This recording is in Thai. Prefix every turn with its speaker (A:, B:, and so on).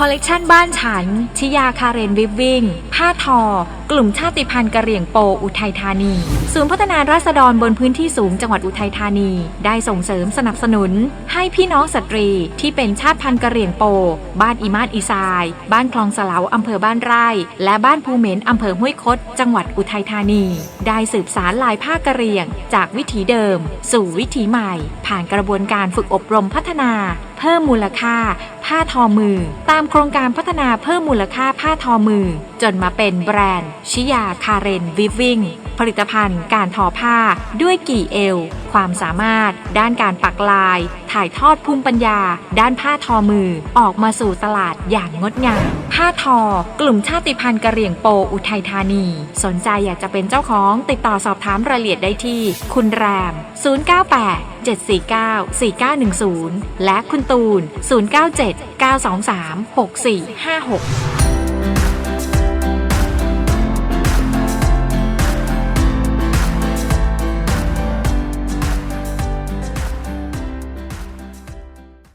A: คอลเลกชันบ้านฉัน ชิยาคาเรนวิบวิ่ง ผ้าทอกลุ่มชาติพันธุ์กะเหรี่ยงโปอุทัยธานี ศูนย์พัฒนาราษฎรบนพื้นที่สูงจังหวัดอุทัยธานี ได้ส่งเสริมสนับสนุน ให้พี่น้องสตรีที่เป็นชาติพันธุ์กะเหรี่ยงโป บ้านอีมาดอีซาย บ้านคลองสลาอำเภอบ้านไร่ และบ้านภูเหม็นอำเภอห้วยคด จังหวัดอุทัยธานี ได้สืบสารลายผ้ากะเหรี่ยง จากวิถีเดิม สู่วิถีใหม่ ผ่านกระบวนการฝึกอบรมพัฒนา เพิ่มมูลค่า ผ้าทอมือ ตามโครงการพัฒนาเพิ่มมูลค่าผ้าทอมือ จนมาเป็นแบรนด์ ชิยาคาเรนวิฟวิ่ง ผลิตภัณฑ์การทอผ้าด้วยกี่เอว ความสามารถ ด้านการปักลาย ถ่ายทอดภูมิปัญญา ด้านผ้าทอมือออกมาสู่ตลาดอย่างงดงาม ผ้าทอ กลุ่มชาติพันธุ์กะเหรี่ยงโปอุทัยธานี สนใจอยากจะเป็นเจ้าของติดต่อสอบถามรายละเอียดได้ที่ คุณแรม 098 749 4910 และคุณตูน 097 923 6456